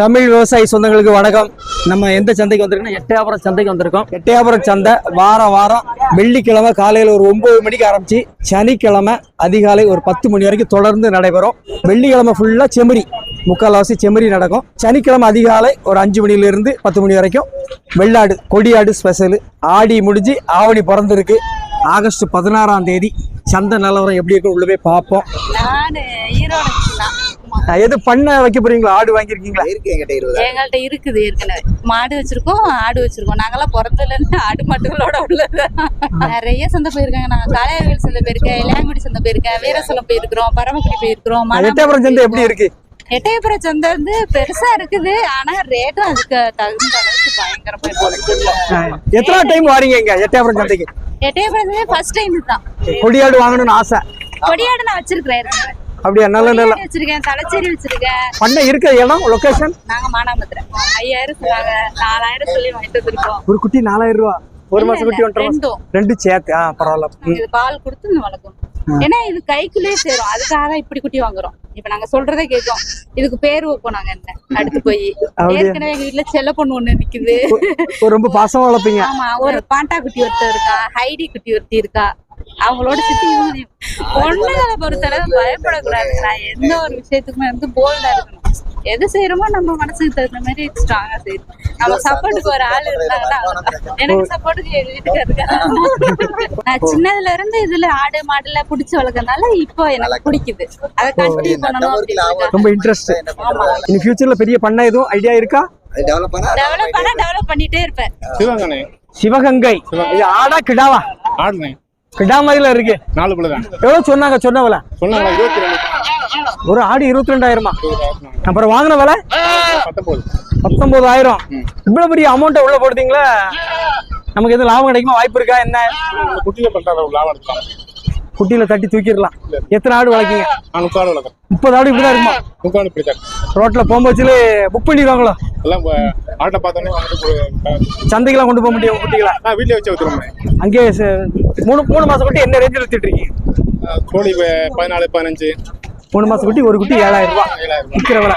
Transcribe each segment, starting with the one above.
தமிழ் விவசாயி சொந்தங்களுக்கு வணக்கம். நம்ம எந்த சந்தைக்கு வந்திருக்கோம் எட்டயபுரம் சந்தைக்கு வந்திருக்கோம். எட்டயபுரம் சந்தை வாரம் வாரம் வெள்ளிக்கிழமை காலையில் ஒரு ஒன்பது மணிக்கு ஆரம்பிச்சு சனிக்கிழமை அதிகாலை ஒரு பத்து மணி வரைக்கும் தொடர்ந்து நடைபெறும். வெள்ளிக்கிழமை ஃபுல்லாக செமரி முக்கால்வாசி செமரி நடக்கும். சனிக்கிழமை அதிகாலை ஒரு அஞ்சு மணிலேருந்து பத்து மணி வரைக்கும் வெள்ளாடு கொடியாடு ஸ்பெஷலு ஆடி முடிஞ்சு ஆவணி பிறந்திருக்கு. ஆகஸ்ட் பதினாறாம் தேதி சந்தை நிலவரம் எப்படி இருக்குன்னு உள்ளவே போய் பார்ப்போம் நானு ஈரோடு தான். நான் எது பண்ண வைக்க போறீங்களா ஆடு வாங்கியிருக்கீங்களா? இருக்கு என்கிட்ட இருபது. எங்கள்ட்ட இருக்குது ஏற்கனவே மாடு வச்சிருக்கோம் ஆடு வச்சிருக்கோம். நாங்கெல்லாம் பிறந்ததுல இருந்து ஆடு மாட்டுகளோட உள்ளது. நிறைய சந்தை போயிருக்காங்க. நாங்க காளையார்கோவில் சந்தை போயிருக்கேன் இளையாங்குடி சந்தை போயிருக்கேன் வீரசலம் போயிருக்கிறோம் பரமக்குடி போயிருக்கிறோம் எட்டயபுரம் சந்தை எப்படி இருக்கு? எட்டயபுரம் சந்தை வந்து பெருசா இருக்குது ஆனா ரேட்டும் அதுக்கு தகுந்த அளவுக்கு பயங்கரமா இருக்கு. எத்தனை டைம் வாரீங்க இங்க எட்டயபுரம் சந்தைக்கு? எட்டயபுரம் சந்தை ஃபர்ஸ்ட் டைம் தான் கொடியாடு வாங்கணும்னு ஆசை. கொடியாடு நான் வச்சிருக்கிறேன். அப்படியா? நல்ல நல்ல வச்சிருக்கேன் தலைச்சேரி வச்சிருக்கேன். பண்ண இருக்கிற இடம் லொகேஷன் நாங்க மானாமதுரை. ஐயாயிரம் சொன்னாங்க. நாலாயிரம் சொல்லி வாங்கிட்டு வந்திருக்கோம். ஒரு குட்டி நாலாயிரம் ரூபா. ஒரு மாசம் குட்டி ஒன்றரை மாசம். ரெண்டு சேர்த்து ஆ பரவாயில்ல. இது பால் கொடுத்து இந்த வளர்க்கணும். ஏன்னா இது கைக்குள்ளேயே சேரும். அதுக்காக தான் இப்படி குட்டி வாங்குறோம். இப்ப நாங்க சொல்றதே கேட்கும். இதுக்கு பேர் வைப்போம் நாங்க என்ன? அடுத்து போய்? ஏற்கனவே எங்க வீட்டுல செல்ல பொண்ணு ஒண்ணு நிக்குது. ரொம்ப பாசமா வளர்ப்பீங்க. ஆமா ஒரு பாண்டா குட்டி ஒருத்தர் இருக்கா ஹைடி குட்டி ஒருத்தி இருக்கா. அவங்களோட சுத்தி பொண்ணுங்களை பொறுத்தளவு பயப்படக்கூடாதுங்களா எந்த ஒரு விஷயத்துக்குமே வந்து போல்டா இருக்கணும். எது செய்யறோமோ நம்ம மனசுக்கு தகுந்த மாதிரி ஸ்ட்ராங்கா செய்யணும். நம்ம சப்போர்ட்டுக்கு ஒரு ஆள் இருந்தாங்கன்னா. எனக்கு சப்போர்ட்டுக்கு எங்க வீட்டுக்காரர். இருக்காரு நான் சின்னதுல இருந்து இதுல ஆடு மாடுல புடிச்சு வளர்க்கறதுனால இப்போ எனக்கு பிடிக்குது. அதை கண்டினியூ பண்ணணும் அப்படின்னு ரொம்ப இன்ட்ரெஸ்ட் இனி ஃபியூச்சர்ல பெரிய பண்ண எதுவும் ஐடியா இருக்கா? டெவலப் பண்ணா டெவலப் பண்ணா டெவலப் பண்ணிட்டே இருப்பேன். சிவகங்கை. இது ஆடா கிடாவா? ஆடுனே. கிடா மாதிரில இருக்கு. நாலு பிள்ளை தான் எவ்வளவு சொன்னாங்க? சொன்ன விலை. சொன்னாங்களா இருபத்தி ரெண்டு. ஒரு ஆடு இருபத்தி ரெண்டாயிரமா? அப்புறம் வாங்கின விலை? பத்தொன்பது. பத்தொன்பதாயிரம். இவ்வளவு பெரிய அமௌண்ட்டை உள்ள போடுறீங்களா நமக்கு எதுவும் லாபம் கிடைக்குமா? வாய்ப்பு இருக்கா? என்ன? குட்டியில பண்றாங்க லாபம் எடுக்கலாம் குட்டியில தட்டி தூக்கிடலாம். எத்தனை ஆடு வளர்க்கீங்க? முப்பது ஆடு இப்படிதான் இருக்குமா? முக்காடு பிடிச்சாரு ரோட்ல போகும்போதுல புக் பண்ணிடுவாங்களோ எல்லாம் ஆட்டை பார்த்தோன்னே சந்தைக்கெல்லாம் கொண்டு போக முடியும் குட்டிகளா நான் வீட்டிலே வச்சு வச்சுருவேன் அங்கேயே மூணு மூணு மாசம் குட்டி என்ன ரேஞ்சில் வித்துட்டு இருக்கீங்க? கோழி பதினாலு பதினஞ்சு. மூணு மாசம் குட்டி ஒரு குட்டி ஏழாயிரம் ரூபாய் விற்கிற விலை.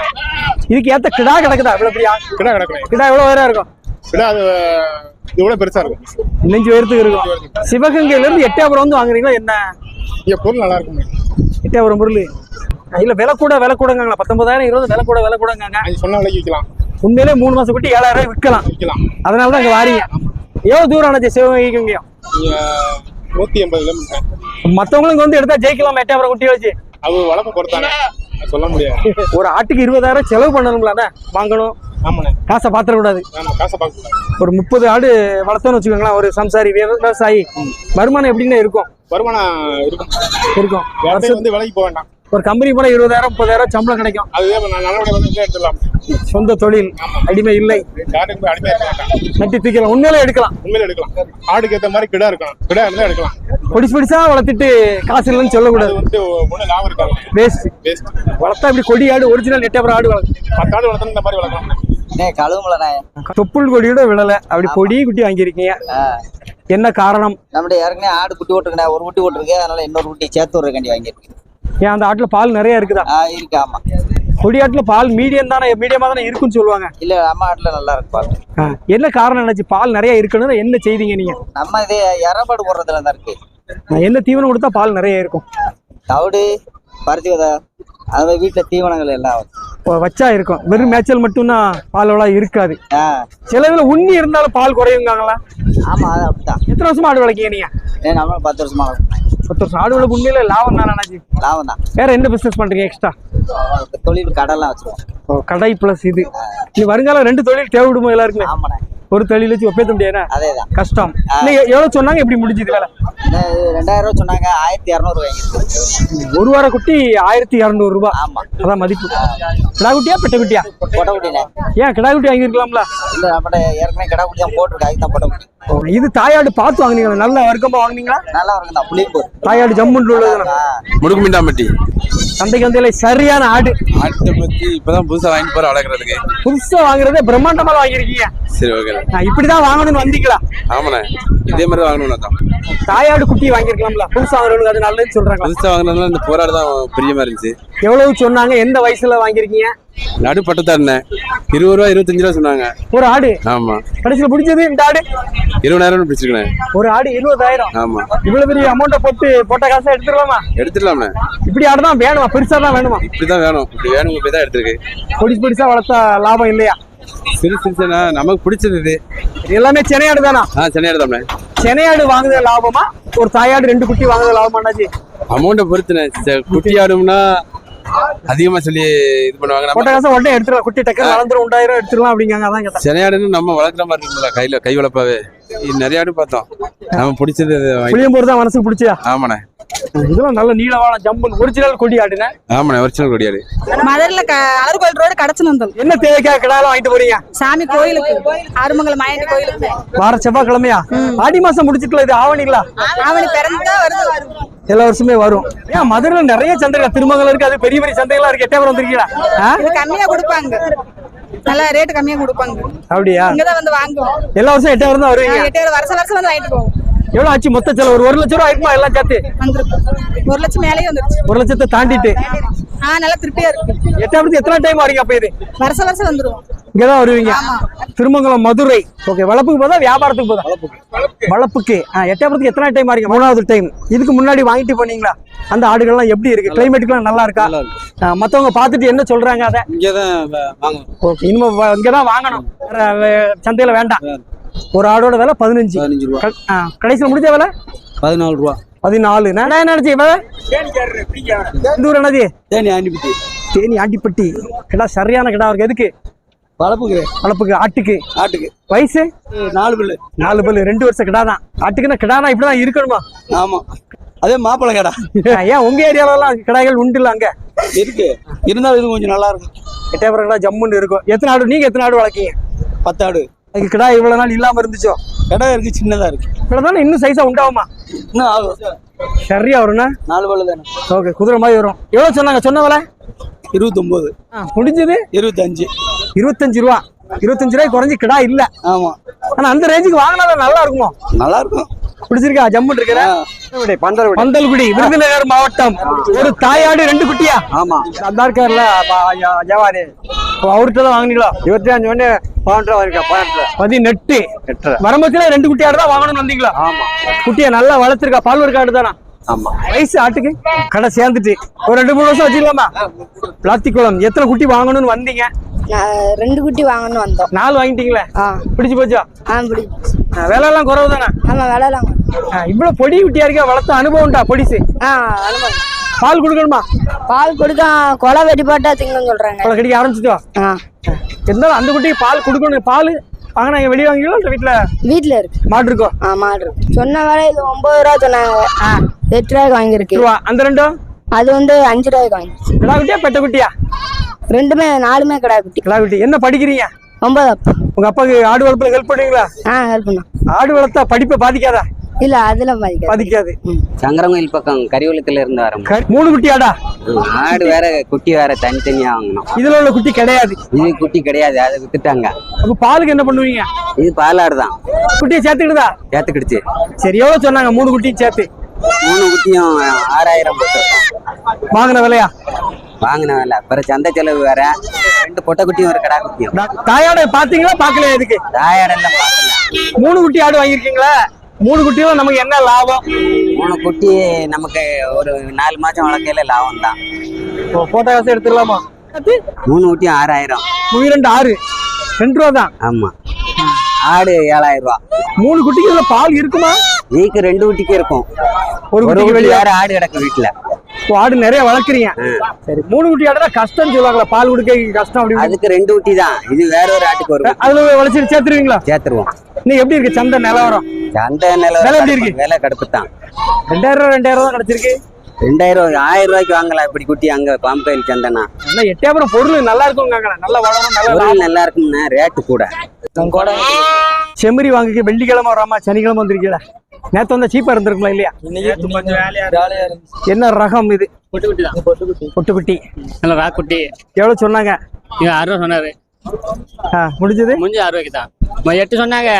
இதுக்கு ஏத்த கிடா கிடக்குதா? இவ்வளவு பெரிய ஆ- கிடா கிடக்கணும் கிடா எவ்வளவு வேற இருக்கும்? கிடா அது இது கூட பெருசா இருக்கும்? நெஞ்சு உயரத்துக்கு இருக்கும். சிவகங்கையில இருந்து எட்டயபுரம் வந்து வாங்குறீங்களா? என்ன? இங்க பொருள் நல்லா இருக்கும் எட்டயபுரம் பொருள். இல்ல விலை கூட விலை கூடங்காங்களா? பத்தொன்பதாயிரம் இருபது விலை கூட விலை கூடங்காங்க. அது சொன்ன விலைக்கு விற்கலாம் உண்மையிலே மூணு மாசம் குட்டி ஏழாயிரம் ரூபாய் விற்கலாம். விற்கலாம். அதனால தான் இங்க வாரீங்க. எவ்வளவு தூரம் ஆனது சிவகங்கைக்கு இங்கேயும்? நூத்தி எண்பது கிலோமீட்டர். மத்தவங்களும் இங்க வந்து எடுத்தா ஜெயிக்கலாம் எட்டயபுரம் குட்டி வச்சு. அது வளர்ப்பு அது சொல்ல முடியாது. ஒரு ஆட்டுக்கு இருபதாயிரம் செலவு பண்ணணும்லாண்ணே வாங்கணும். காசை பார்க்க கூடாது. ஒரு முப்பது ஆடு வளர்த்தோன்னு வச்சுக்கோங்களேன் ஒரு சம்சாரி விவ- விவசாயி. வருமானம் எப்படின்னு இருக்கும்? வருமானம் இருக்கும். இருக்கும். வந்து விலைக்கு போக வேண்டாம். ஒரு கம்பெனி போனா இருபதாயிரம் முப்பதாயிரம் சம்பளம் கிடைக்கும். சொந்த தொழில் அடிமை இல்லை. நட்டி தூக்கலாம் உண்மையிலே எடுக்கலாம். உண்மையில எடுக்கலாம். ஆடுக்கு ஏற்ற மாதிரி கிடா இருக்கணும் கிடா இருந்தா எடுக்கலாம். பொடிசு பொடிசா வளர்த்துட்டு காசு இல்லைன்னு சொல்லக்கூடாது. வேஸ்ட் வேஸ்ட் வளர்த்தா இப்படி கொடி ஆடு ஒரிஜினல் எட்டயபுரம் ஆடு வளர்க்கும் பத்து ஆடு வளர்த்தா இந்த மாதிரி வளர்க்கலாம். தொப்புள் கொடியோட விழல அப்படி கொடி குட்டி வாங்கியிருக்கீங்க. என்ன காரணம்? நம்மகிட்ட ஏற்கனவே ஆடு குட்டி போட்டுருக்கேன் ஒரு குட்டி போட்டிருக்கு. அதனால இன்னொரு குட்டி சேர்த்து விட்றக்காண்டி வாங்கியிருக்கேன். ஏன் அந்த ஆட்டுல பால் நிறைய இருக்குதா? இருக்கு ஆமா. கொடி ஆட்டுல பால் மீடியம் தானே மீடியமா தானே இருக்குன்னு சொல்லுவாங்க. இல்ல நம்ம ஆட்டுல நல்லா இருக்கு பால். என்ன காரணம் நினைச்சு பால் நிறைய இருக்கணும்னு என்ன செய்தீங்க நீங்க? நம்ம இது இறப்பாடு போடுறதுல தான் இருக்கு. என்ன தீவனம் கொடுத்தா பால் நிறைய இருக்கும்? தவிடு பருத்தி விதை அது வீட்டுல தீவனங்கள் எல்லாம் வச்சா இருக்கும். வெறும் மேய்ச்சல் மட்டும்தான் பாலோலாம் இருக்காது. ஆ. சில இதுல உண்ணி இருந்தாலும் பால் குறையுங்காங்களா? ஆமா அது அப்படிதான் எத்தனை வருஷமா ஆடு வளர்க்கீங்க நீங்க? நம்ம பத்து வருஷமா பத்து வருஷம் ஆடு வளர்ப்பு உண்மையில லாபம் தான் நினைச்சு லாபம் தான். வேற என்ன பிசினஸ் பண்றீங்க எக்ஸ்ட்ரா தொழில் கடலாம் வச்சிருவோம் கடை பிளஸ் இது. நீ வருங்காலம் ரெண்டு தொழில் தேவைப்படுமோ எல்லாருக்குமே? ஆமாண்ணே. ஒரு தொழில் வச்சு ஒப்பேத்த முடியாது அதே தான் கஷ்டம் நீங்க எவ்வளவு சொன்னாங்க? எப்படி முடிஞ்சது வேலை? ரெண்டாயிரம் ரூபா சொன்னாங்க ஆயிரத்தி இரநூறு ஒரு வார குட்டி ஆயிரத்தி இரநூறு ஆமா. அதான் மதிப்பு. கிடா குட்டியா பெட்ட குட்டியா? பொட்டை குட்டிண்ணே. ஏன் கிடா குட்டி வாங்கியிருக்கலாம்ல? இல்ல நம்மகிட்ட ஏற்கனவே கடை குட்டி தான் போட்டிருக்கு அதுக்கு தான் பொட்டை குட்டி. இது தாயாடு பார்த்து வாங்குனீங்களா? நல்ல வர்க்கமா வாங்குனீங்களா? நல்லா தான் தாயாடு ஜம்முன்னு உள்ளது முடுக்குமிண்டாம்பட்டி சந்தைக்கு வந்து சரியான ஆடு. ஆட்டை பத்தி இப்பதான் புதுசா வாங்கி போற வளர்க்குறதுக்கு. புதுசா வாங்குறதே பிரம்மாண்டமா வாங்கியிருக்கீங்க. சரி ஓகே நான் இப்படிதான் வாங்கணும்னு வந்தீங்களா? ஆமாண்ணே. இதே மாதிரி தான் வாங்கணும் தான் தாயாடு குட்டி வாங்கியிருக்கலாம்ல. புதுசா வாங்குறவங்களுக்கு அது நல்லதுன்னு சொல்றாங்க. புதுசா வாங்கினதுனால இந்த போராடு தான் பிரியமா இருந்துச்சு. எவ்வளவு சொன்னாங்க? எந்த வயசுல வாங்கியிருக்கீங்க? நடு பட்டத்தாருண்ணே இருபது ரூபா இருபத்தஞ்சு ரூபா சொன்னாங்க. ஒரு ஆடு. ஆமா. கடைசியில் பிடிச்சது இந்த ஆடு? இருபதாயிரம் பிடிச்சிருக்கேன். ஒரு ஆடு இருபதாயிரம். ஆமா. இவ்வளவு பெரிய அமௌண்ட்டை போட்டு போட்ட காசை எடுத்துடலாமா? எடுத்துடலாம்ண்ணே. இப்படி ஆடு தான் வேணுமா? பெருசா தான் வேணுமா? இப்படிதான் வேணும். இப்படி வேணும் இப்படி தான் எடுத்திருக்கு. பொடிசு பொடிசா வளர்த்தா லாபம் இல்லையா? சிறு சிறுசுனா நமக்கு பிடிச்சது எல்லாமே சென்னையாடு தானா? ஆ சென்னை எடுத்தோம்ண்ணே சென்னையாடு வாங்குறது லாபமா? ஒரு தாயாடு ரெண்டு குட்டி வாங்குறது லாபமாண்ணாச்சி? அமௌண்ட்டை பொறுத்துண்ணே. ச- குட்டி ஆடும்னா அதிகமா சொல்லி இது பண்ணுவாங்க. போட்ட நம்ம காசை உடனே எடுத்துடலாம் குட்டி டக்கு வளர்ந்துரும் உண்டாயிரம் எடுத்துடலாம் அப்படிங்காங்க அதான் கேட்டேன். ஆடுன்னு நம்ம வளர்க்குற மாதிரி இருக்குல்ல கையில கை வளர்ப்பாவே. இது நிறைய ஆடு பார்த்தோம். நம்ம பிடிச்சது புளியம்போர் தான் மனசுக்கு பிடிச்சா ஆமாண்ணே. இதெல்லாம் நல்ல நீளவான ஜம்பன் ஒரிஜினல் கொடி ஆடுன ஆமாண்ணே ஒரிஜினல் மதுரையில அருகோயில் ரோடு கடச்சனந்தல் என்ன தேவைக்காக கிடாலாம் வாங்கிட்டு போறீங்க? சாமி கோயிலுக்கு. ஆறுமங்கலம் மாயண்டி கோயிலுக்கு. வார செவ்வாய்க்கிழமையா? ஆடி மாசம் முடிச்சிட்டுல இது ஆவணிங்களா? அவனி பிறந்துதான் வருது. எல்லா வருஷமே வரும். ஏன் மதுரையில நிறைய சந்தைகள் திருமங்கலம் இருக்கு அது பெரிய பெரிய சந்தைகளா இருக்கு. எட்டாயிரம் வந்திருக்கீங்களா கம்மியா கொடுப்பாங்க. நல்லா ரேட் கம்மியா கொடுப்பாங்க. அப்படியா? இங்கதான் வந்து வாங்குவோம். எல்லா வருஷம் எட்டாயிரம் தான் வருவீங்க? எட்டு ஏழு வருஷம் வருஷம் வந்து வாங்கிட்டு போவோம். எவ்வளவு ஆச்சு மொத்த செலவு? ஒரு ஒரு லட்சம் ரூபா ஆயிருக்குமா எல்லாம் சேர்த்து? ஒரு லட்சம் மேலேயே வந்துருச்சு. ஒரு லட்சத்தை தாண்டிட்டு. ஆ நல்லா திருப்தியா இருக்கு. எட்டாயிரத்துக்கு எத்தனை டைம் வரீங்க அப்ப இது? வருஷம் வருஷம் வந்துருவோம். இங்கதான் வருவீங்க. திருமங்கலம் மதுரை. ஓகே வளப்புக்கு போதா வியாபாரத்துக்கு போதா? வளப்புக்கு. ஆ, எட்டாயிரத்துக்கு எத்தனை டைம் வரீங்க மூணாவது டைம் இதுக்கு முன்னாடி வாங்கிட்டு போனீங்களா? அந்த ஆடுகள்லாம் எப்படி இருக்கு? கிளைமேட்டுக்குலாம் நல்லா இருக்கா? மத்தவங்க பார்த்துட்டு என்ன சொல்றாங்க அதை? இங்கதான் ஓகே இனிமே இங்கதான் வாங்கணும். சந்தையில வேண்டாம். ஒரு ஆடோட விலை பதினஞ்சு. கடைசியில் முடிஞ்ச விலை? பதினாலு ரூபா. பதினாலு. நான் என்ன நினைச்சு விலை இந்த ஊர் என்னது? தேனி ஆண்டிப்பட்டி. தேனி ஆண்டிப்பட்டி. கிடா சரியான கிடா இருக்கு. எதுக்கு? வளர்ப்புக்கு வளப்புக்கு ஆட்டுக்கு. ஆட்டுக்கு. வயசு? நாலு பில்லு. நாலு பல்லு ரெண்டு வருஷம் கிடா தான் ஆட்டுக்குன்னா கிடானா இப்படிதான் இருக்கணுமா? ஆமா. அதே மாப்பிள்ளை கடை. ஏன் உங்க ஏரியாலலாம் கிடாய்கள் உண்டு இல்ல அங்க? இருக்கு. இருந்தாலும் இது கொஞ்சம் நல்லா இருக்கும் எட்டயபுரம் கிடா ஜம்முன்னு இருக்கும். எத்தனை ஆடு நீங்க எத்தனை ஆடு வளர்க்கீங்க? பத்தாடு. அதுக்கு கிடா இவ்வளவு நாள் இல்லாம இருந்துச்சோ? கடை இருக்கு சின்னதா இருக்கு. இவ்வளவுதானே இன்னும் சைஸா உண்டாகுமா? இன்னும் ஆகும். சரியா வரும்னா நாலு பல்லு தானே ஓகே குதிரை மாதிரி வரும். எவ்வளவு சொன்னாங்க? சொன்ன விலை? இருபத்தொம்போது. ஆ, முடிஞ்சது? இருபத்தஞ்சு. இருபத்தஞ்சு ரூபா. இருபத்தஞ்சு ரூபாய் குறைஞ்சு கிடா இல்ல. ஆமா. ஆனா அந்த ரேஞ்சுக்கு வாங்கினா நல்லா இருக்குமோ? நல்லா இருக்கும். பிடிச்சிருக்கா ஜம்முன்னு இருக்கிற? பந்தல்குடி விருதுநகர் மாவட்டம். ஒரு தாயாடு ரெண்டு குட்டியா? ஆமா. அந்த இருக்காருல்ல ஜவாரி அவர்கிட்ட தான் வாங்கினீங்களா? இருபத்தி அஞ்சு மணி பதினெட்டு. வரும்பத்துல ரெண்டு குட்டி ஆடு தான் வாங்கணும்னு வந்தீங்களா? ஆமா. குட்டியை நல்லா வளர்த்துருக்கா பால்வர் ஆடு தானா? ஆமா. வயசு ஆட்டுக்கு? கடை சேர்ந்துட்டு. ஒரு ரெண்டு மூணு வருஷம் வச்சுக்கலாமா? பிளாத்திக்குளம் எத்தனை குட்டி வாங்கணும்னு வந்தீங்க? ரெண்டு குட்டி வாங்கணும்னு வந்தோம். நாலு வாங்கிட்டீங்களே? ஆ. பிடிச்சு போச்சா? ஆ பிடிக்கும் ஆ, விலையெல்லாம் குறவு தானே ஆமா விளையாடலாம் இவ்வளவு பொடி குட்டியா இருக்கா வளர்த்த அனுபவம்டா பொடிசு. ஆ அனுபவம். பால் கொடுக்கணுமா? பால் கொடுக்க கொலை வெட்டி போட்டா திங்கன்னு சொல்றாங்க. அவளை கடிக்க ஆரம்பிச்சிட்டோ ஆ. இருந்தாலும் அந்த குட்டிக்கு பால் கொடுக்கணும் பால்? வாங்கினா இங்க வெளியே வாங்கிக்கலாம் இல்லை வீட்டுல வீட்டுல இருக்கு. மாடு இருக்கோ? ஆ மாடு இருக்கு. சொன்ன வேலை இது ஒன்பது ரூபா சொன்னாங்க. எட்டு ரூபாய்க்கு வாங்கியிருக்கு. ரூபா. அந்த ரெண்டும் அது வந்து அஞ்சு ரூபாய்க்கு வாங்கிடுச்சு கிடா குட்டியா பெட்ட குட்டியா? ரெண்டுமே நாலுமே கடா குட்டி. கிடா குட்டி. என்ன படிக்கிறீங்க? ஒன்பது அப்பா உங்க அப்பாவுக்கு ஆடு வளர்ப்புல ஹெல்ப் பண்ணுவீங்களா? ஆ ஹெல்ப் பண்ணோம் ஆடு வளர்த்தா படிப்பை பாதிக்காதா? இல்ல அதெல்லாம் பாதிக்காது பாதிக்காது சங்கரங்கோயில் பக்கம் கரிவலுக்குல இருந்து வரோம். மூணு குட்டி ஆடா ஆடு வேற குட்டி வேற தனித்தனியா வாங்கணும். இதுல உள்ள குட்டி கிடையாது. இது குட்டி கிடையாது அதை வித்துட்டாங்க. அப்ப பாலுக்கு என்ன பண்ணுவீங்க? இது பாலாடு தான் குட்டியை சேர்த்துக்கிட்டுதா ஏத்துக்கிடுச்சு சரி எவ்வளவு சொன்னாங்க? மூணு குட்டியும் சேர்த்து. மூணு குட்டியும் ஆறாயிரம் வாங்கின விலையா? வாங்கின வேலை. அப்புறம் சந்தை செலவு வேற. ரெண்டு பொட்டை குட்டியும் ஒரு கடா குட்டியும் தாயாடை பாத்தீங்களா? பாக்கலையா இதுக்கு? தாயாடெல்லாம் பார்க்கல மூணு குட்டி ஆடு வாங்கியிருக்கீங்களா? மூணு குட்டியும் நமக்கு என்ன லாபம்? மூணு குட்டி நமக்கு ஒரு நாலு மாசம் வளர்க்கையில லாபம் தான் இப்போ போட்டோ காசு எடுத்துடலாமா அது? மூணு குட்டியும் ஆறாயிரம். மூணு ரெண்டு ஆறு. ரெண்டு ரூபா தான். ஆமா. ஆடு ஏழாயிரம் ரூபா. மூணு குட்டிக்கு பால் இருக்குமா? வீக்கு ரெண்டு குட்டிக்கு இருக்கும். ஒரு குட்டிக்கு குட்டி வெளியே ஆடு கிடக்கு வீட்டுல. ஆடு நிறைய வளர்க்குறீங்க. சரி மூணு குட்டி ஆடுனா கஷ்டம்னு சொல்லுவாங்களா பால் குடிக்க கஷ்டம் அப்படின்னு அதுக்கு ரெண்டு குட்டி தான். இது வேற ஒரு ஆட்டுக்கு குட்டி. அதுல வளர்ச்சி சேர்த்துருவீங்களா? சேர்த்துருவோம். நீ எப்படி இருக்கு சந்தை நிலவரம் சந்தை நில விலை எப்படி இருக்கு? விலை கடுப்பு தான் ரெண்டாயிரம் ரூபா ரெண்டாயிரம் ரூபா கிடைச்சிருக்கு. ரெண்டாயிரம் ஆயிரம் ரூபாய்க்கு வாங்கலாம். இப்படி குட்டி அங்க பாம்பேல் சந்தைனா. ஆனா எட்டாயிரம் பொருள் நல்லா இருக்கும் நல்லா வளரும் நல்லா நல்லா இருக்கும்னா ரேட்டு கூட. செம்மறி வாங்கிக்க வெள்ளிக்கிழமை வராமா சனிக்கிழமை வந்திருக்கீங்களா? நேத்து வந்தா சீப்பா இருந்திருக்குமா இல்லையா? என்ன ரகம் இது? பொட்டுக்குட்டி நல்ல ராக்குட்டி. எவ்வளவு சொன்னாங்க? ஆறு ரூபா சொன்னாரு. ஆ, முடிஞ்சது? முடிஞ்சு ஆறு ரூபாய்க்கு தான். எட்டு சொன்னாங்க.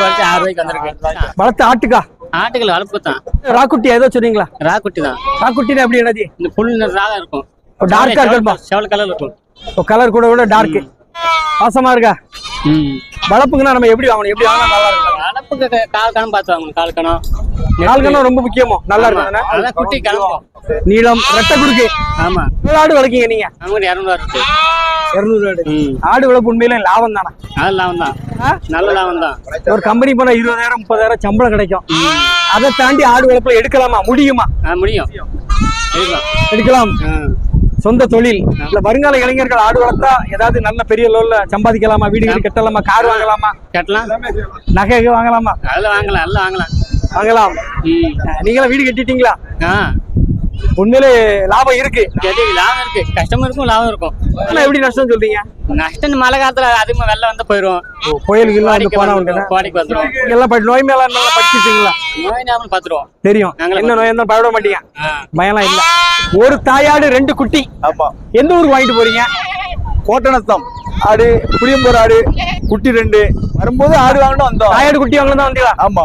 குறைச்சி ஆறு ரூபாய்க்கு வந்திருக்கு. வளர்த்த ஆட்டுக்கா? ஆட்டுகள் வளர்ப்பு தான். ராக்குட்டி ஏதோ சொன்னீங்களா? ராக்குட்டி தான். ராக்குட்டினா எப்படி என்னது? இந்த புல் ராகம் இருக்கும். டார்க்கா இருக்குமா செவல் கலர்ல இருக்கும். கலர் கூட கூட டார்க் வாசமா இருக்கா? ம். வளர்ப்புக்குன்னா நம்ம எப்படி வாங்கணும்? எப்படி வாங்கினா நல்லா இருக்கும்? அளப்புக்கு க- கால் கணம் பார்த்து வாங்கணும் கால் கணம். கால் கண்ணம் ரொம்ப முக்கியமோ? நல்லா இருக்கும் அதான் குட்டி கிளம்பும் நீளம் ரெட்டை குடுக்கு ஆமா. எவ்வளவு ஆடு வளர்க்கீங்க நீங்க? அவங்க இரநூறுவா இருக்கு. இருநூறு ஆடு. ஆடு வளர்ப்பு உண்மையில லாபம் தானே? அது லாபம் தான். நல்ல லாபம் தான். ஒரு கம்பெனி போனா இருபதாயிரம் முப்பதாயிரம் சம்பளம் கிடைக்கும். அதை தாண்டி ஆடு வளர்ப்புல எடுக்கலாமா? முடியுமா? முடியும். எடுக்கலாம். எடுக்கலாம். சொந்த தொழில். இல்ல வருங்கால இளைஞர்கள் ஆடு வளர்த்தா ஏதாவது நல்ல பெரிய லெவல்ல சம்பாதிக்கலாமா? வீடு வீடு கட்டலாமா? கார் வாங்கலாமா? கட்டலாம். நகை வாங்கலாமா? அதில் வாங்கலாம் எல்லாம் வாங்கலாம். வாங்கலாம். நீங்களா வீடு கட்டிட்டீங்களா? உண்மையிலே லாபம் இருக்கு. லாபம் இருக்கு. கஷ்டமும் இருக்கும் லாபம் இருக்கும். எப்படி நஷ்டம் சொல்றீங்க? நஷ்டம் மழை காலத்துல அதிகமாக வெள்ளம் வந்து போயிடும் புயலுக்கு எல்லாம் போனா உண்டு வந்துடும் எல்லாம் படி- நோய் மேல நல்லா படிச்சிட்டீங்களா நோய் ஞாபகம் பார்த்துருவோம். தெரியும். நாங்களே என்ன நோய் இருந்தாலும் பயப்பட மாட்டீங்க. பயம்லாம் இல்ல. ஒரு தாயாடு ரெண்டு குட்டி. ஆமா. எந்த ஊருக்கு வாங்கிட்டு போறீங்க? கோட்டநத்தம் ஆடு புளியம்பூர் ஆடு குட்டி ரெண்டு. வரும்போது ஆடு வாங்கணும் வந்தோம். தாயாடு குட்டி வாங்கலாம் தான் வந்தீங்களா? ஆமா.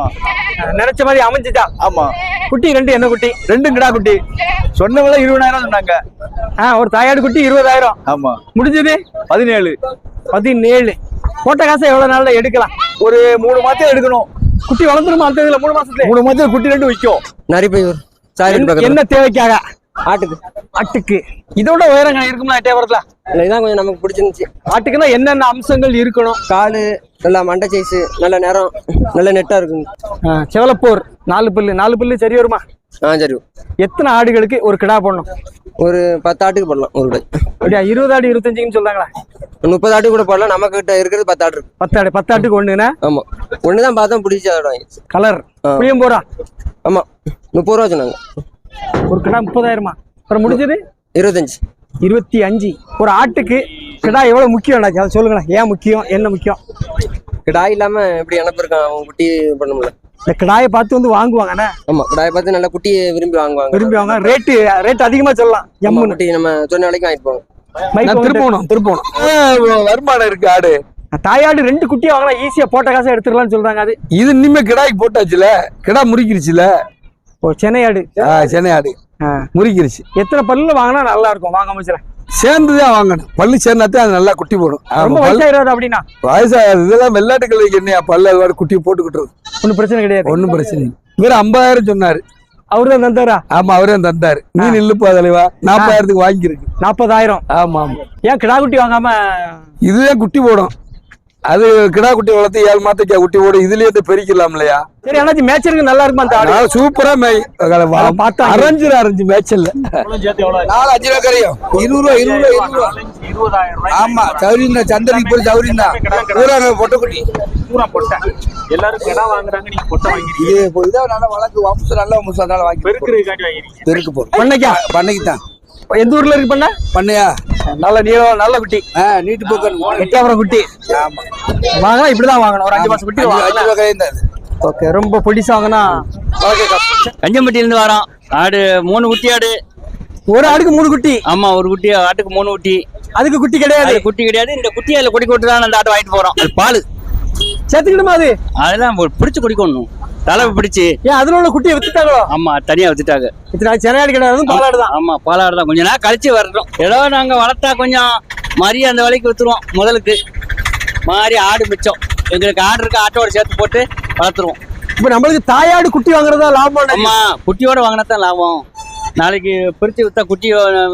நினைச்ச மாதிரி அமைஞ்சுட்டா ஆமா. குட்டி ரெண்டு என்ன குட்டி? ரெண்டும் கிடா குட்டி. சொன்ன விலை இருபதாயிரம் சொன்னாங்க. ஆ ஒரு தாயாடு குட்டி இருபதாயிரம். ஆமா. முடிஞ்சது? பதினேழு. பதினேழு. போட்ட காசை எவ்வளவு நாள்ல எடுக்கலாம்? ஒரு மூணு மாதம் எடுக்கணும். குட்டி வளர்ந்துருமா அந்த இதுல மூணு மாசத்துல? மூணு மாதம் குட்டி ரெண்டு விற்கும். நரிப்பையூர் என்ன- என்ன தேவைக்காக? ஆட்டுக்கு. ஆட்டுக்கு. இதோட உயரங்க இருக்குமா இல்லை இதான் கொஞ்சம் நமக்கு பிடிச்சிருந்துச்சு. ஆட்டுக்குன்னா என்னென்ன அம்சங்கள் இருக்கணும்? காலு நல்லா மண்டை சைஸு நல்ல நேரம் நல்ல நெட்டாக இருக்குங்க ஆ, செவலப்போர். நாலு புல்லு. நாலு புல்லு சரி வருமா? ஆ சரி எத்தனை ஆடுகளுக்கு ஒரு கிடா போடணும்? ஒரு பத்து ஆட்டுக்கு போடலாம் ஒரு கடை. அப்படியா இருபது ஆடு இருபத்தஞ்சுன்னு சொல்றாங்களா? முப்பது ஆட்டுக்கு கூட போடலாம். நம்ம கிட்ட இருக்கிறது பத்து ஆட்டு இருக்கு. பத்து ஆடு பத்து ஆட்டுக்கு ஒண்ணுண்ணா ஆமாம் ஒன்று தான் பார்த்தோம் பிடிச்சி வாங்கிடுச்சு கலர் ஆ. புளியம்போரா? ஆமாம் முப்பது ரூபா சொன்னாங்க. ஒரு கிடா முப்பதாயிரமா? அப்புறம் முடிஞ்சது? இருபத்தஞ்சி. இருபத்தி அஞ்சு. ஒரு ஆட்டுக்கு கிடா எவ்வளவு முக்கியம்? அதை சொல்லுங்களேன். ஏன் முக்கியம்? என்ன முக்கியம்? கிடாய் இல்லாமல் எப்படி எனக்கு இருக்கான் அவன் குட்டி பண்ண முடியல. இந்த கிடாயை பார்த்து வந்து வாங்குவாங்கண்ணே ஆமாம் கிடாயை பார்த்து நல்லா குட்டியை விரும்பி வாங்குவாங்க. விரும்பி வாங்க. ரேட்டு ரேட் அதிகமா சொல்லலாம். ஆமா, எம்முன்னு. குட்டி நம்ம சொன்ன வேலைக்கு வாங்கிட்டு போவோம். திருப்பணும் திருப்பணும். வருமானம் இருக்கு ஆடு. தாயாடு ரெண்டு குட்டியை வாங்கலாம் ஈஸியா போட்ட காசை எடுத்துடலாம்னு சொல்றாங்க அது. இது இனிமே கிடாய்க்கு போட்டாச்சுல? கிடா முறிக்கிருச்சுல? ஓ சென்னை ஆடு சென்னை ஆடு. முறிக்கிருச்சு. எத்தனை பல்லுல வாங்கினா நல்லா இருக்கும் வாங்க அமைச்சல சேர்ந்துதான் வாங்கணும். பல்லு சேர்ந்தாத்தான் அது நல்லா குட்டி போடும். ரொம்ப பல்லு- வயசாயிராது அப்படின்னா? வயசாகாது. இதெல்லாம் வெள்ளாட்டுகளுக்கு என்னையா பல்லு அது குட்டி போட்டுக்கிட்டு ஒன்றும் பிரச்சனை கிடையாது. ஒன்றும் பிரச்சனை இவர் ஐம்பதாயிரம் சொன்னாரு. அவரு தான் தந்தாரா? ஆமா அவரே தந்தாரு. நீ நில்லுப்பா தலைவா. நாற்பதாயிரத்துக்கு வாங்கியிருக்கு. நாற்பதாயிரம் ஆமா ஆமா. ஏன் கிடா குட்டி வாங்காம இதுதான் குட்டி போடும். அது கிடா குட்டி வளர்த்து ஏழு மாதத்துக்கு குட்டி போடும் இதுலயே பெருக்கலாம் இல்லையா சரி அண்ணாச்சி மேய்ச்சலுக்கு நல்லா இருக்குமா அந்த ஆடு? சூப்பரா மேய் பார்த்தா அரைஞ்சு அரைஞ்சு மேய்ச்சல்ல. நாலு அஞ்சு ரூபா கரையும். இருபது ரூபா இருபது ரூபா இருபது ரூபா. ஆமா சௌரியம் தான் சந்தரிக்கு போய் சௌரியம் தான் பூரா பொட்டக்குட்டி பூரா பொட்டை எல்லாரும் கிடா வாங்குறாங்க நீங்க பொட்டை வாங்கிருக்கீங்க. இதான் நல்லா வளர்க்கு வம்சம் நல்ல வம்சம் அதனால வாங்கி வாங்கிருக்கீங்க. பெருக்கு போறோம் பண்ணைக்கா? பண்ணைக்கு தான் எந்த ஊர்ல இருக்கு பண்ண? பண்ணையா? நல்ல நீளம் நல்ல குட்டி. ஆ நீட்டு போக்கணும் எட்டாபுரம் குட்டி. ஆமா. வாங்கினா இப்படிதான் வாங்கணும். ஒரு அஞ்சு மாசம் குட்டி அஞ்சு வாங்கலாம் ஓகே ரொம்ப பொடிசா வாங்கினா. கஞ்சம்பட்டியிலேருந்து வரோம். ஆடு மூணு குட்டி ஆடு. ஒரு ஆடுக்கு மூணு குட்டி. ஆமா ஒரு குட்டி ஆட்டுக்கு மூணு குட்டி. அதுக்கு குட்டி கிடையாது. குட்டி கிடையாது. இந்த குட்டி அதில் குடி கொட்டு தான் அந்த ஆட்டை வாங்கிட்டு போறோம். அது பால் சேர்த்துக்கிடுமா அது? அதெல்லாம் ஒரு பிடிச்சு குடிக்கணும் தலை பிடிச்சு. ஏன் அதுல உள்ள குட்டியை வித்துட்டாங்களோ? ஆமா தனியா வச்சுட்டாங்க இத்தனை ஆடு கிடையாது பாலாடு தான். ஆமா பாலாடு தான். கொஞ்ச நேரம் கழிச்சு வரட்டும். ஏதோ நாங்க வளர்த்தா கொஞ்சம் மறிய அந்த விலைக்கு வித்துருவோம் முதலுக்கு. மாறி ஆடு மிச்சம். எங்களுக்கு ஆடு இருக்க ஆட்டோட சேர்த்து போட்டு வளர்த்துருவோம். இப்ப நம்மளுக்கு தாயாடு குட்டி வாங்குறதா லாபம் ஆமா குட்டியோட வாங்கினா தான் லாபம். நாளைக்கு பிரிச்சு வித்தா குட்டி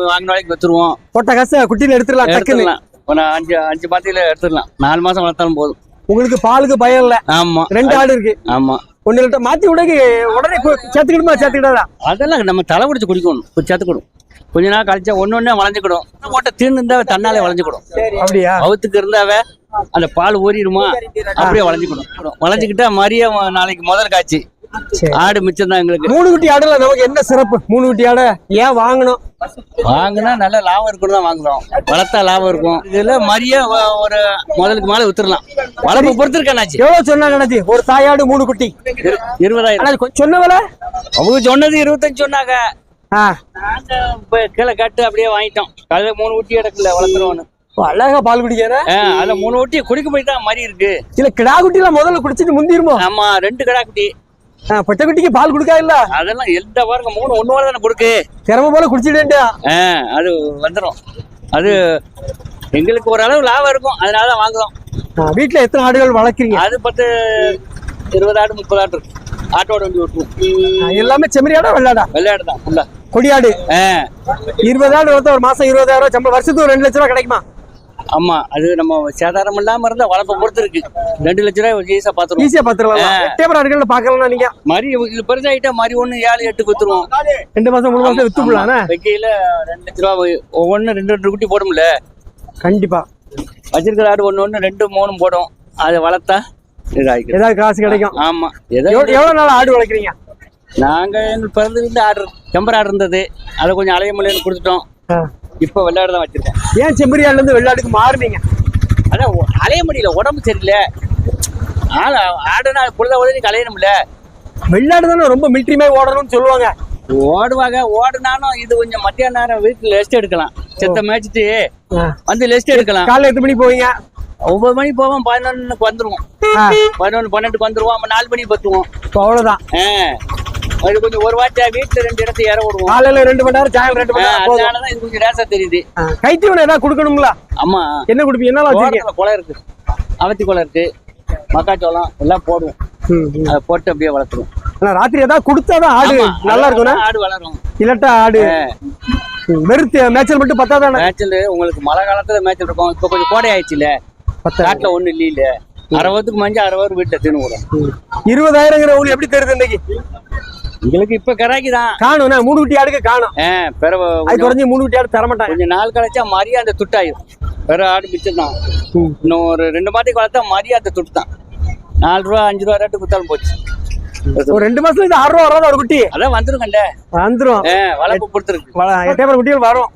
வாங்கின வரைக்கும் வித்துருவோம். போட்ட காசை குட்டியில எடுத்துடலாம் எடுத்துடலாம். ஒரு அஞ்சு அஞ்சு பாத்தியில எடுத்துடலாம். நாலு மாசம் வளர்த்தாலும் போதும். உங்களுக்கு பாலுக்கு பயம் இல்ல. ஆமா. ரெண்டு ஆடு இருக்கு. ஆமா. ஒன்னு மாத்தி உடனே கு- சேர்த்துக்கிடுமா சேர்த்துக்கிடாதா? அதெல்லாம் நம்ம தலை பிடிச்சு குடிக்கணும். சேர்த்துக்கணும். கொஞ்ச நாள் கழிச்சா ஒண்ணு ஒண்ணே வளைஞ்சுக்கிடும் போட்ட தீர்ந்து இருந்தா தன்னாலே வளைஞ்சுக்கிடும் அப்படியா? அவுத்துக்கு இருந்தாவே அந்த பால் ஊறிடுமா? அப்படியே வளைஞ்சுக்கிடும் வளைஞ்சுக்கிட்டா மறிய நாளைக்கு முதல் காய்ச்சி. ஆடு மிச்சம் தான் எங்களுக்கு. மூணு குட்டி ஆடுல நமக்கு என்ன சிறப்பு? மூணு குட்டி ஆடை ஏன் வாங்கணும்? வாங்கினா நல்ல லாபம் இருக்கணும் தான் வாங்குறோம். வளர்த்தா லாபம் இருக்கும். இதுல மறிய வ- ஒரு முதலுக்கு மேல வித்துடலாம் வளர்ப்பு பொறுத்து இருக்காச்சு எவ்வளவு சொன்னாங்க ஒரு தாயாடு மூணு குட்டி. இருபதாயிரம். சொன்ன விலை? அவங்க சொன்னது இருபத்தஞ்சு சொன்னாங்க. கீழே கட்டு அப்படியே வாங்கிட்டோம். காலையில மூணு ஊட்டி எடுக்கல வளர்த்துருவோன்னு ஓ, அழகா பால் குடிக்கிற ஆஹ் அதுல மூணு ஊட்டி குடிக்க போய் தான் மறி இருக்கு. இல்ல கிடா குட்டில முதல்ல குடிச்சிட்டு முந்திருமோ? ஆமா ரெண்டு கடா குட்டி. பொட்டை குட்டிக்கு பால் கொடுக்கா இல்ல? அதெல்லாம் எந்த பாருங்க மூணு ஒண்ணு தானே கொடுக்கு. திறமை போல குடிச்சிட்டு அது வந்துடும் அது எங்களுக்கு ஓரளவு லாபம் இருக்கும். அதனால தான் வாங்குறோம். வீட்டுல எத்தனை ஆடுகள் வளர்க்குறீங்க? அது பத்து இருபது ஆடு முப்பது ஆடு இருக்கு. ஆட்டோட வண்டி ஓட்டுவோம். எல்லாமே செம்மறியாடா வெள்ளாடா விளையாடு தான் கொடியாடு இருபது ஆடு ஒரு மாசம் இருபதாயிரம் ரூபாய். சம்பளம் வருஷத்துக்கு ஒரு ரெண்டு லட்ச ரூபா கிடைக்குமா? ஆமா அது நம்ம சேதாரம் இல்லாம இருந்தா வளர்ப்பை பொறுத்து இருக்கு. ரெண்டு லட்ச ரூபாய் ஈஸியா பாத்துருவோம். ஈஸியா பாத்துருவாங்க. எட்டயபுரம் ஆடுகள் பாக்கலாம் நீங்க? மரி இது பெருசாயிட்டா மரி ஒண்ணு ஏழு எட்டு வித்துருவோம். ரெண்டு மாசம் மூணு மாசம் வித்துக்கலாம் வைக்கையில ரெண்டு லட்ச ரூபா ஒவ்வொன்னு ரெண்டு ரெண்டு குட்டி போடும்ல? கண்டிப்பா. வச்சிருக்கிற ஆடு ஒண்ணு ஒண்ணு ரெண்டு மூணு போடும். அதை வளர்த்தா இதாகிக்கும் ஏதாவது காசு கிடைக்கும். ஆமா. ஏதோ எவ்வளவு நாள் ஆடு வளர்க்குறீங்க? நாங்க எங்களுக்கு பிறந்ததுல ஆடு செம்பர் ஆடு இருந்தது. அதை கொஞ்சம் அலைய முடியலன்னு கொடுத்துட்டோம். இப்ப வெள்ளாடு தான் வச்சிருக்கோம் ஏன் செம்மறியாடுல இருந்து வெள்ளாடுக்கு மாறுனீங்க? அதான் அலைய முடியல உடம்பு சரியில்லை. ஆள் ஆடுனா பொழுத உதவி கலையணும்ல வெள்ளாடு தானே ரொம்ப மிலிட்ரி மாதிரி ஓடணும்னு சொல்லுவாங்க. ஓடுவாங்க ஓடுனாலும் இது கொஞ்சம் மத்தியான நேரம் வீட்டுல ரெஸ்ட் எடுக்கலாம். செத்த மேய்ச்சிட்டு. வந்து ரெஸ்ட் எடுக்கலாம். காலைல எத்தனை மணிக்கு போவீங்க? ஒன்பது மணி போவோம் பதினொன்னுக்கு வந்துருவோம். ஆ, பதினொன்று பன்னெண்டுக்கு வந்துருவோம் நாலு மணிக்கு பத்துவோம். அவ்வளவுதான். அது கொஞ்சம் ஒரு வாட்டியா வீட்டுல ரெண்டு இடத்த ஏற விடுவோம் காலையில ரெண்டு மணி நேரம் சாயங்காலம் ரெண்டு மணி நேரம் போதும். அதனாலதான் இது கொஞ்சம் ரேசா தெரியுது. கைத்தீவனம் ஏதாவது கொடுக்கணுங்களா? ஆமா. என்ன கொடுப்பீங்க? என்ன வச்சிருக்கீங்க தோட்டத்துல குலை இருக்கு. அவத்தி குலை இருக்கு. மக்காச்சோளம் எல்லாம் போடுவோம். ம், ம். அதை போட்டு அப்படியே வளர்த்துருவோம். ஆனா ராத்திரி ஏதாவது கொடுத்தாதான் ஆடு ஆமா, நல்லா இருக்கும்னா? ஆடு வளரும். இல்லாட்டா ஆடு. ம், வெறும் தே- மேய்ச்சல் மட்டும் பத்தாதானே மேய்ச்சல் உங்களுக்கு மழை காலத்துல மேய்ச்சல் இருக்கும். இப்ப கொஞ்சம் கோடை ஆயிடுச்சுல. பத்தாது. காட்டுல ஒண்ணு இல்ல அறுபதுக்கு மஞ்சள் அறுபது வீட்டுல தின்னு விடும் இருபதாயிரங்கிற உங்களுக்கு எப்படி தெரியுது இன்னைக்கு? எங்களுக்கு இப்ப கராக்கி தான். காணும் மூணு குட்டி ஆடுக்கு காணும். பிறகு அது குறைஞ்சி மூணு குட்டி ஆடு தர மாட்டாங்க. கொஞ்சம் நாள் கழிச்சா மரியா அந்த துட்டாயிரும். வேற ஆடு மிச்சம் தான் இன்னும் ஒரு ரெண்டு மாதத்துக்கு வளர்த்தா மரியா அந்த துட்டு தான் நாலு ரூபா அஞ்சு ரூபா ரேட்டு கொடுத்தாலும் போச்சு. ஒரு ரெண்டு மாசத்துல இது ஆறு ரூபா ஒரு குட்டி. அதான் வந்துருங்கல்ல வந்துரும். வளர்ப்பு பொறுத்திருக்கு எட்டயபுரம் குட்டிகள் வரும்.